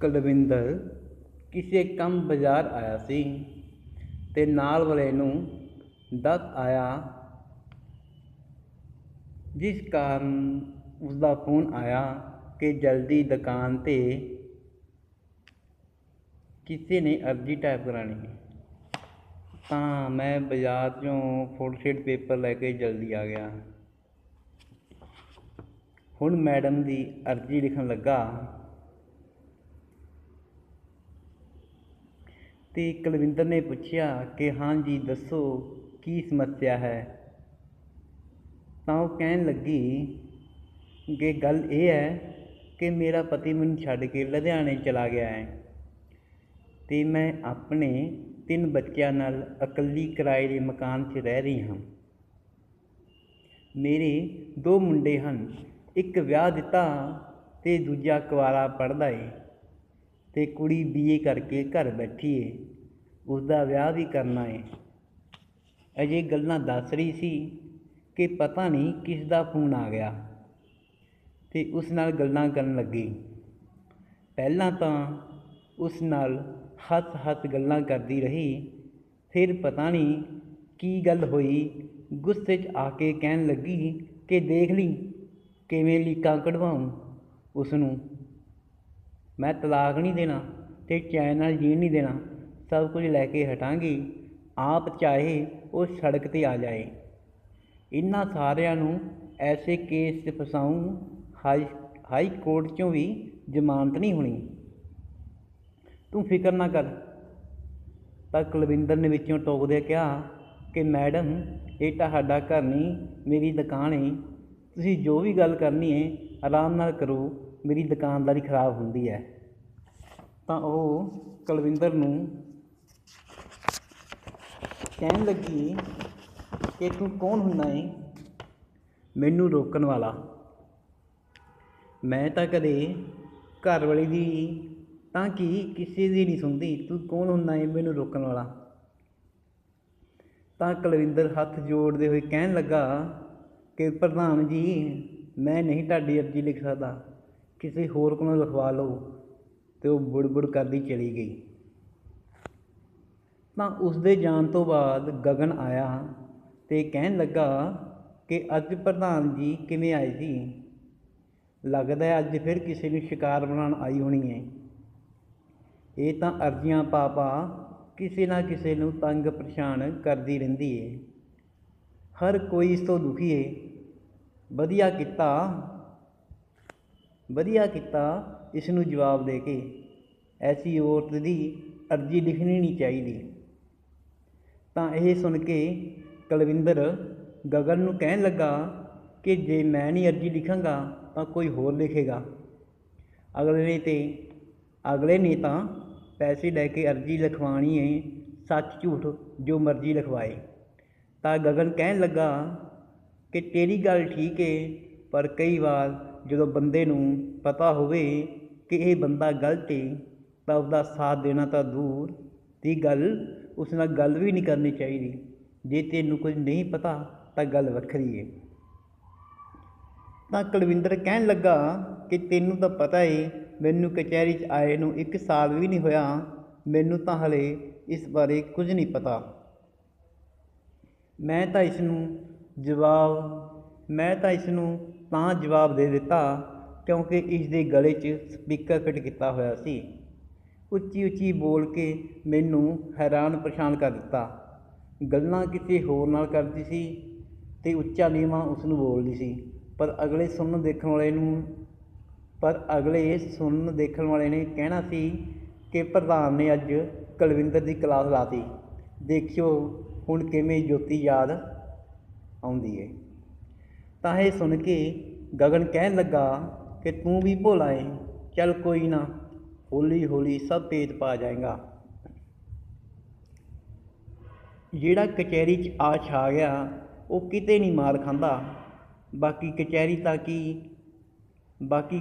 ਕੁਲਵਿੰਦਰ ਕਿਸੇ ਕੰਮ ਬਾਜ਼ਾਰ ਆਇਆ ਸੀ ਤੇ ਨਾਲ ਵਾਲੇ ਨੂੰ ਦੱਸ ਆਇਆ, ਜਿਸ ਕਾਰਨ ਉਸਦਾ ਫੋਨ ਆਇਆ ਕਿ ਜਲਦੀ ਦੁਕਾਨ 'ਤੇ ਕਿਸੇ ਨੇ ਅਰਜ਼ੀ ਟਾਈਪ ਕਰਾਉਣੀ ਹੈ ਤਾਂ ਮੈਂ ਬਾਜ਼ਾਰ 'ਚੋਂ ਫੋਟੋਸਟੇਟ ਪੇਪਰ ਲੈ ਕੇ ਜਲਦੀ ਆ ਗਿਆ। ਹੁਣ ਮੈਡਮ ਦੀ ਅਰਜ਼ੀ ਲਿਖਣ ਲੱਗਾ ਤੇ ਕੁਲਵਿੰਦਰ ਨੇ ਪੁੱਛਿਆ ਕਿ ਹਾਂ ਜੀ, ਦੱਸੋ ਕੀ ਸਮੱਸਿਆ ਹੈ? ਤਾਂ ਉਹ ਕਹਿਣ ਲੱਗੀ ਕਿ ਗੱਲ ਇਹ ਹੈ ਕਿ ਮੇਰਾ ਪਤੀ ਮੈਨੂੰ ਛੱਡ ਕੇ ਲੁਧਿਆਣੇ ਚਲਾ ਗਿਆ ਹੈ ਤੇ ਮੈਂ ਆਪਣੇ ਤਿੰਨ ਬੱਚਿਆਂ ਨਾਲ ਇਕੱਲੀ ਕਿਰਾਏ ਦੇ ਮਕਾਨ 'ਚ ਰਹਿ ਰਹੀ ਹਾਂ। ਮੇਰੇ ਦੋ ਮੁੰਡੇ ਹਨ, ਇੱਕ ਵਿਆਹ ਦਿੱਤਾ ਤੇ ਦੂਜਾ ਕੁਆਰਾ ਪੜ੍ਹਦਾ ਏ। ਅਤੇ ਕੁੜੀ ਬੀਏ ਕਰਕੇ ਘਰ ਬੈਠੀ ਏ। ਉਸਦਾ ਵਿਆਹ ਵੀ ਕਰਨਾ ਏ। ਅਜੇ ਗੱਲਾਂ ਦੱਸ ਰਹੀ ਸੀ ਕਿ ਪਤਾ ਨਹੀਂ ਕਿਸ ਦਾ ਫੋਨ ਆ ਗਿਆ। ਅਤੇ ਉਸ ਨਾਲ ਗੱਲਾਂ ਕਰਨ ਲੱਗੀ। ਪਹਿਲਾਂ ਤਾਂ ਉਸ ਨਾਲ ਹੱਸ ਹੱਸ ਗੱਲਾਂ ਕਰਦੀ ਰਹੀ। ਫਿਰ ਪਤਾ ਨਹੀਂ ਕੀ ਗੱਲ ਹੋਈ। ਗੁੱਸੇ 'ਚ ਆ ਕੇ ਕਹਿਣ ਲੱਗੀ ਕਿ ਦੇਖ ਲਈ ਕਿਵੇਂ ਲੀਕਾਂ ਕਢਵਾਉਂ ਉਸ ਨੂੰ ਮੈਂ ਤਲਾਕ ਨਹੀਂ ਦੇਣਾ ਅਤੇ ਚੈਨ ਨਾਲ ਜੀਣ ਨਹੀਂ ਦੇਣਾ। ਸਭ ਕੁਝ ਲੈ ਕੇ ਹਟਾਂਗੀ। ਆਪ ਚਾਹੇ ਉਹ ਸੜਕ ਤੇ ਆ ਜਾਏ। ਇਹਨਾਂ ਸਾਰਿਆਂ ਨੂੰ ਐਸੇ ਕੇਸ 'ਚ ਫਸਾਉਂ ਹਾਈ ਹਾਈ ਕੋਰਟ 'ਚੋਂ ਵੀ ਜ਼ਮਾਨਤ ਨਹੀਂ ਹੋਣੀ। ਤੂੰ ਫਿਕਰ ਨਾ ਕਰ। ਤਾਂ ਕੁਲਵਿੰਦਰ ਨੇ ਵਿੱਚੋਂ ਟੋਕਦੇ ਕਿਹਾ ਕਿ, ਮੈਡਮ, ਇਹ ਤੁਹਾਡਾ ਘਰ ਨਹੀਂ, ਮੇਰੀ ਦੁਕਾਨ ਹੈ ਤੁਸੀਂ ਜੋ ਵੀ ਗੱਲ ਕਰਨੀ ਹੈ ਆਰਾਮ ਨਾਲ ਕਰੋ। ਮੇਰੀ ਦੁਕਾਨਦਾਰੀ ਖਰਾਬ ਹੁੰਦੀ ਹੈ, ਤਾਂ ਉਹ ਕੁਲਵਿੰਦਰ ਨੂੰ ਕਹਿਣ ਲੱਗੀ ਕਿ ਤੂੰ ਕੌਣ ਹੁੰਦਾ ਏ? ਮੈਨੂੰ ਰੋਕਣ ਵਾਲਾ। ਮੈਂ ਤਾਂ ਕਦੇ ਘਰ ਵਾਲੀ ਦੀ ਤਾਂ ਕਿ ਕਿਸੇ ਦੀ ਨਹੀਂ ਸੁਣਦੀ, ਤੂੰ ਕੌਣ ਹੁੰਦਾ ਹੈ ਮੈਨੂੰ ਰੋਕਣ ਵਾਲਾ। ਤਾਂ ਕੁਲਵਿੰਦਰ ਹੱਥ ਜੋੜਦੇ ਹੋਏ ਕਹਿਣ ਲੱਗਾ ਕਿ ਪ੍ਰਧਾਨ ਜੀ, ਮੈਂ ਨਹੀਂ ਤੁਹਾਡੀ ਅਰਜ਼ੀ ਲਿਖ ਸਕਦਾ। ਕਿਸੇ ਹੋਰ ਕੋਲੋਂ ਲਿਖਵਾ ਲਓ ਅਤੇ ਉਹ ਬੁੜ ਬੁੜ ਕਰਦੀ ਚਲੀ ਗਈ। ਤਾਂ ਉਸਦੇ ਜਾਣ ਤੋਂ ਬਾਅਦ ਗਗਨ ਆਇਆ ਅਤੇ ਕਹਿਣ ਲੱਗਾ ਕਿ ਅੱਜ ਪ੍ਰਧਾਨ ਜੀ ਕਿਵੇਂ ਆਏ ਸੀ? ਲੱਗਦਾ ਅੱਜ ਫਿਰ ਕਿਸੇ ਨੂੰ ਸ਼ਿਕਾਰ ਬਣਾਉਣ ਆਈ ਹੋਣੀ ਹੈ। ਇਹ ਤਾਂ ਅਰਜ਼ੀਆਂ ਪਾ ਪਾ ਕਿਸੇ ਨਾ ਕਿਸੇ ਨੂੰ ਤੰਗ ਪਰੇਸ਼ਾਨ ਕਰਦੀ ਰਹਿੰਦੀ ਏ ਹਰ ਕੋਈ ਇਸ ਤੋਂ ਦੁਖੀ ਏ ਵਧੀਆ ਕੀਤਾ ਵਧੀਆ ਕੀਤਾ ਇਸ ਨੂੰ ਜਵਾਬ ਦੇ ਕੇ, ਐਸੀ ਔਰਤ ਦੀ ਅਰਜ਼ੀ ਲਿਖਣੀ ਨਹੀਂ ਚਾਹੀਦੀ। ਤਾਂ ਇਹ ਸੁਣ ਕੇ ਕੁਲਵਿੰਦਰ ਗਗਨ ਨੂੰ ਕਹਿਣ ਲੱਗਾ ਕਿ ਜੇ ਮੈਂ ਨਹੀਂ ਅਰਜ਼ੀ ਲਿਖਾਂਗਾ ਤਾਂ ਕੋਈ ਹੋਰ ਲਿਖੇਗਾ। ਅਗਲੇ ਨੇ ਤੇ, ਅਗਲੇ ਨੇ ਤਾਂ ਪੈਸੇ ਲੈ ਕੇ ਅਰਜ਼ੀ ਲਿਖਵਾਣੀ ਹੈ ਸੱਚ ਝੂਠ ਜੋ ਮਰਜ਼ੀ ਲਿਖਵਾਏ। ਤਾਂ ਗਗਨ ਕਹਿਣ ਲੱਗਾ ਕਿ ਤੇਰੀ ਗੱਲ ਠੀਕ ਏ, ਪਰ ਕਈ ਵਾਰ ਜਦੋਂ ਬੰਦੇ ਨੂੰ ਪਤਾ ਹੋਵੇ ਕਿ ਇਹ ਬੰਦਾ ਗਲਤ ਹੈ ਤਾਂ ਉਹਦਾ ਸਾਥ ਦੇਣਾ ਤਾਂ ਦੂਰ ਦੀ ਗੱਲ, ਉਸ ਨਾਲ ਗੱਲ ਵੀ ਨਹੀਂ ਕਰਨੀ ਚਾਹੀਦੀ। ਜੇ ਤੈਨੂੰ ਕੁਝ ਨਹੀਂ ਪਤਾ, ਤਾਂ ਗੱਲ ਵੱਖਰੀ ਹੈ ਤਾਂ ਕੁਲਵਿੰਦਰ ਕਹਿਣ ਲੱਗਾ ਕਿ ਤੈਨੂੰ ਤਾਂ ਪਤਾ ਏ, ਮੈਨੂੰ ਕਚਹਿਰੀ 'ਚ ਆਏ ਨੂੰ ਇੱਕ ਸਾਲ ਵੀ ਨਹੀਂ ਹੋਇਆ, ਮੈਨੂੰ ਤਾਂ ਹਲੇ ਇਸ ਬਾਰੇ ਕੁਝ ਨਹੀਂ ਪਤਾ। ਮੈਂ ਤਾਂ ਇਸ ਨੂੰ ਜਵਾਬ, ਮੈਂ ਤਾਂ ਇਸ ਨੂੰ ਤਾਂ ਜਵਾਬ ਦੇ ਦਿੱਤਾ ਕਿਉਂਕਿ ਇਸ ਦੇ ਗਲੇ 'ਚ ਸਪੀਕਰ ਫਿੱਟ ਕੀਤਾ ਹੋਇਆ ਸੀ। ਉੱਚੀ ਉੱਚੀ ਬੋਲ ਕੇ ਮੈਨੂੰ ਹੈਰਾਨ ਪਰੇਸ਼ਾਨ ਕਰ ਦਿੱਤਾ। ਗੱਲਾਂ ਕਿਸੇ ਹੋਰ ਨਾਲ ਕਰਦੀ ਸੀ ਤੇ ਉੱਚਾ ਨੀਵਾਂ ਉਸ ਨੂੰ ਬੋਲਦੀ ਸੀ। ਪਰ ਅਗਲੇ ਸੁਣਨ ਦੇਖਣ ਵਾਲੇ ਨੂੰ, ਪਰ ਅਗਲੇ ਸੁਣਨ ਦੇਖਣ ਵਾਲੇ ਨੇ ਕਹਿਣਾ ਸੀ ਕਿ ਪ੍ਰਧਾਨ ਨੇ ਅੱਜ ਕੁਲਵਿੰਦਰ ਦੀ ਕਲਾਸ ਲਾਤੀ। ਦੇਖਿਓ ਹੁਣ ਕਿਵੇਂ ਜੋਤੀ ਯਾਦ ਆਉਂਦੀ ਏ। ਤਾਂ ਇਹ ਸੁਣ ਕੇ ਗਗਨ ਕਹਿਣ ਲੱਗਾ ਕਿ ਤੂੰ ਵੀ ਭੋਲਾ ਏ, ਚੱਲ ਕੋਈ ਨਾ, ਹੌਲੀ ਹੌਲੀ ਸਭ ਭੇਦ ਪਾ ਜਾਏਗਾ। ਜਿਹੜਾ ਕਚਹਿਰੀ 'ਚ ਆ ਛਾ ਗਿਆ, ਉਹ ਕਿਤੇ ਨਹੀਂ ਮਾਰ ਖਾਂਦਾ। ਬਾਕੀ ਕਚਹਿਰੀ ਤਾਂ ਕੀ, ਬਾਕੀ